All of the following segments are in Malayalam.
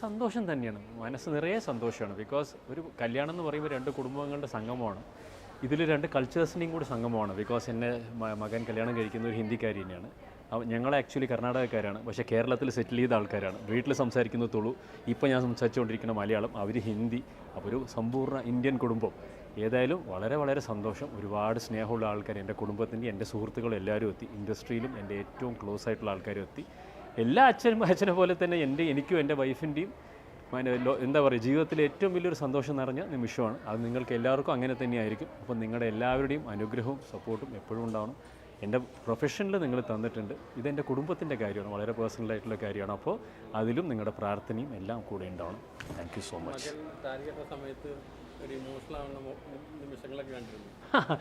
സന്തോഷം തന്നെയാണ്. മനസ്സ് നിറയെ സന്തോഷമാണ്. ബിക്കോസ് ഒരു കല്യാണം എന്ന് പറയുമ്പോൾ രണ്ട് കുടുംബങ്ങളുടെ സംഗമമാണ്. ഇതിൽ രണ്ട് കൾച്ചേഴ്സിന്റെയും കൂടി സംഗമമാണ്. ബിക്കോസ് എന്നെ മകൻ കല്യാണം കഴിക്കുന്ന ഒരു ഹിന്ദിക്കാരി തന്നെയാണ്. ഞങ്ങൾ ആക്ച്വലി കർണാടകക്കാരാണ്. പക്ഷേ കേരളത്തിൽ സെറ്റിൽ ചെയ്ത ആൾക്കാരാണ്. വീട്ടിൽ സംസാരിക്കുന്നത് തുളു. ഇപ്പോൾ ഞാൻ സംസാരിച്ചുകൊണ്ടിരിക്കുന്ന മലയാളം അവർ ഹിന്ദി. അപ്പോൾ ഒരു സമ്പൂർണ ഇന്ത്യൻ കുടുംബം. ഏതായാലും വളരെ വളരെ സന്തോഷം. ഒരുപാട് സ്നേഹമുള്ള ആൾക്കാർ എന്റെ കുടുംബത്തിന്റെ എന്റെ സുഹൃത്തുക്കളും എല്ലാവരും എത്തി. ഇൻഡസ്ട്രിയിലും എന്റെ ഏറ്റവും ക്ലോസ് ആയിട്ടുള്ള ആൾക്കാരും എത്തി. എല്ലാ അച്ഛനും അച്ഛനെ പോലെ തന്നെ എന്റെ എനിക്കും എന്റെ വൈഫിന്റെയും എന്താ പറയുക ജീവിതത്തിൽ ഏറ്റവും വലിയൊരു സന്തോഷം നിറഞ്ഞ നിമിഷമാണ്. അത് നിങ്ങൾക്ക് എല്ലാവർക്കും അങ്ങനെ തന്നെയായിരിക്കും. അപ്പം നിങ്ങളുടെ എല്ലാവരുടെയും അനുഗ്രഹവും സപ്പോർട്ടും എപ്പോഴും ഉണ്ടാവണം. എന്റെ പ്രൊഫഷനിൽ നിങ്ങൾ തന്നിട്ടുണ്ട്. ഇതെന്റെ കുടുംബത്തിന്റെ കാര്യമാണ്. വളരെ പേഴ്സണലായിട്ടുള്ള കാര്യമാണ്. അപ്പോൾ അതിലും നിങ്ങളുടെ പ്രാർത്ഥനയും എല്ലാം കൂടെ ഉണ്ടാവണം. താങ്ക് യു സോ മച്ച് സമയത്ത്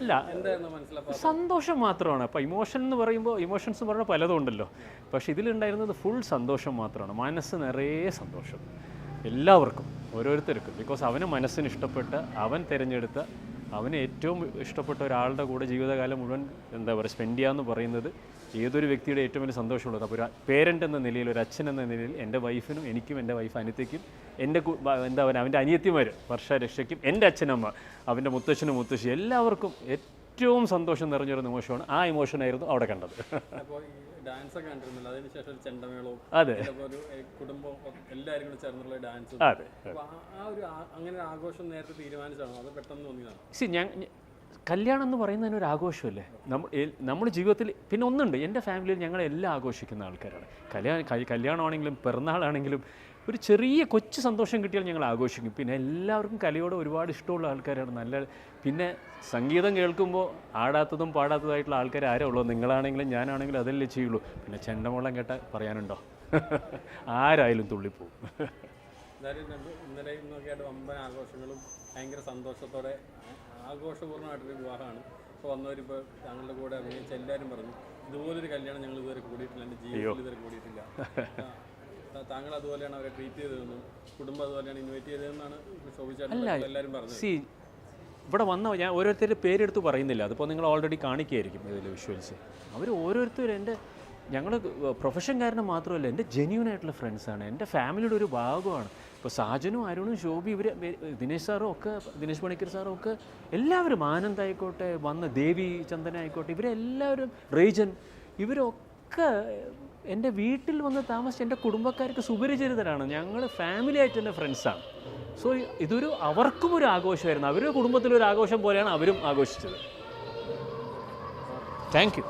അല്ല സന്തോഷം മാത്രമാണ്. അപ്പോൾ ഇമോഷൻ എന്ന് പറയുമ്പോൾ ഇമോഷൻസ് എന്ന് പറഞ്ഞാൽ പലതും ഉണ്ടല്ലോ. പക്ഷേ ഇതിലുണ്ടായിരുന്നത് ഫുൾ സന്തോഷം മാത്രമാണ്. മനസ്സ് നിറയെ സന്തോഷം. എല്ലാവർക്കും ഓരോരുത്തർക്കും. ബിക്കോസ് അവന് മനസ്സിന് ഇഷ്ടപ്പെട്ട അവൻ തിരഞ്ഞെടുത്ത അവന് ഏറ്റവും ഇഷ്ടപ്പെട്ട ഒരാളുടെ കൂടെ ജീവിതകാലം മുഴുവൻ എന്താ പറയുക സ്പെൻഡ് ചെയ്യാമെന്ന് പറയുന്നത് ഏതൊരു വ്യക്തിയുടെ ഏറ്റവും വലിയ സന്തോഷമുള്ളത്. അപ്പോൾ ഒരു പേരന്റ് എന്ന നിലയിൽ ഒരു അച്ഛൻ എന്ന നിലയിൽ എന്റെ വൈഫിനും എനിക്കും എന്റെ വൈഫ് അനിയത്തിക്കും എന്റെ എന്താ പറയുക അവന്റെ അനിയത്തിമാർ വർഷ രക്ഷയ്ക്കും എന്റെ അച്ഛനമ്മ അവന്റെ മുത്തച്ഛനും മുത്തശ്ശി എല്ലാവർക്കും ഏറ്റവും സന്തോഷം നിറഞ്ഞൊരു നിമിഷമാണ് ആ ഇമോഷനായിരുന്നു അവിടെ കണ്ടത്. ഡാൻസ് ഒക്കെ കണ്ടിരുന്നല്ലോ അതിനുശേഷം ഒരു ചെണ്ടമേളവും അതെ. ഒരു കുടുംബം എല്ലാവരും കൂടെ ചേർന്നുള്ള ഡാൻസ് അതെ ആ- ഒരു അങ്ങനെ ആഘോഷം നേരത്തെ തീരുമാനിച്ചാണോ അത് പെട്ടെന്ന് തോന്നിയതാണ്? കല്യാണം എന്ന് പറയുന്നതിന് ഒരു ആഘോഷമല്ലേ? നമ്മൾ നമ്മുടെ ജീവിതത്തിൽ പിന്നെ ഒന്നുണ്ട്. എന്റെ ഫാമിലിയിൽ ഞങ്ങൾ എല്ലാം ആഘോഷിക്കുന്ന ആൾക്കാരാണ്. കല്യാണം കല്യാണമാണെങ്കിലും പിറന്നാളാണെങ്കിലും ഒരു ചെറിയ കൊച്ചു സന്തോഷം കിട്ടിയാൽ ഞങ്ങൾ ആഘോഷിക്കും. പിന്നെ എല്ലാവർക്കും കലയോട് ഒരുപാട് ഇഷ്ടമുള്ള ആൾക്കാരാണ്. നല്ല പിന്നെ സംഗീതം കേൾക്കുമ്പോൾ ആടാത്തതും പാടാത്തതായിട്ടുള്ള ആൾക്കാർ ആരേ ഉള്ളൂ? നിങ്ങളാണെങ്കിലും ഞാനാണെങ്കിലും അതല്ലേ ചെയ്യുള്ളൂ. പിന്നെ ചെണ്ടമോളം കേട്ടാൽ പറയാനുണ്ടോ? ആരായാലും തുള്ളിപ്പോവും. എന്തായാലും രണ്ട് ഇന്നലെ ഇന്നൊക്കെ ആയിട്ട് വമ്പൻ ആഘോഷങ്ങളും ഭയങ്കര സന്തോഷത്തോടെ ആഘോഷപൂർണമായിട്ടൊരു വിവാഹമാണ്. ഇപ്പോൾ വന്നവരിപ്പോൾ ഞങ്ങളുടെ കൂടെ അഭിനയിച്ച എല്ലാവരും പറഞ്ഞു ഇതുപോലൊരു കല്യാണം ഞങ്ങൾ ഇതുവരെ കൂടിയിട്ടില്ല. എന്റെ ജീവിതത്തിൽ ഇതുവരെ കൂടിയിട്ടില്ല. ആ, താ- താങ്കൾ അതുപോലെയാണ് അവരെ ട്രീറ്റ് ചെയ്തതെന്നും കുടുംബം അതുപോലെയാണ് ഇൻവൈറ്റ് ചെയ്തതെന്നാണ് ശോഭിച്ചായിട്ട് എല്ലാവരും പറഞ്ഞത്. സി ഇവിടെ വന്ന ഞാൻ ഓരോരുത്തരുടെ പേരെടുത്ത് പറയുന്നില്ല. അതിപ്പോൾ നിങ്ങൾ ഓൾറെഡി കാണിക്കുകയായിരിക്കും ഇതിൽ വിഷ്വൽസ് അവർ ഓരോരുത്തരും എന്റെ ഞങ്ങൾ പ്രൊഫഷൻ കാരണം മാത്രമല്ല എന്റെ ജെന്യൂൻ ആയിട്ടുള്ള ഫ്രണ്ട്സാണ് എന്റെ ഫാമിലിയുടെ ഒരു ഭാഗമാണ്. ഇപ്പോൾ സാജനും അരുണും ശോഭി ഇവർ ദിനേശ് സാറും ഒക്കെ ദിനേശ് പണിക്കർ സാറും ഒക്കെ എല്ലാവരും ആനന്ദ് ആയിക്കോട്ടെ വന്ന ദേവി ചന്ദന ആയിക്കോട്ടെ ഇവരെല്ലാവരും റേജൻ ഇവരൊക്കെ എന്റെ വീട്ടിൽ വന്ന് താമസിച്ച് എന്റെ കുടുംബക്കാർക്ക് സുപരിചിതരാണ്. ഞങ്ങൾ ഫാമിലി ആയിട്ട് എന്റെ ഫ്രണ്ട്സാണ് സോ ഇതൊരു അവർക്കും ഒരു ആഘോഷമായിരുന്നു. അവരുടെ കുടുംബത്തിലൊരു ആഘോഷം പോലെയാണ് അവരും ആഘോഷിച്ചത്. Thank you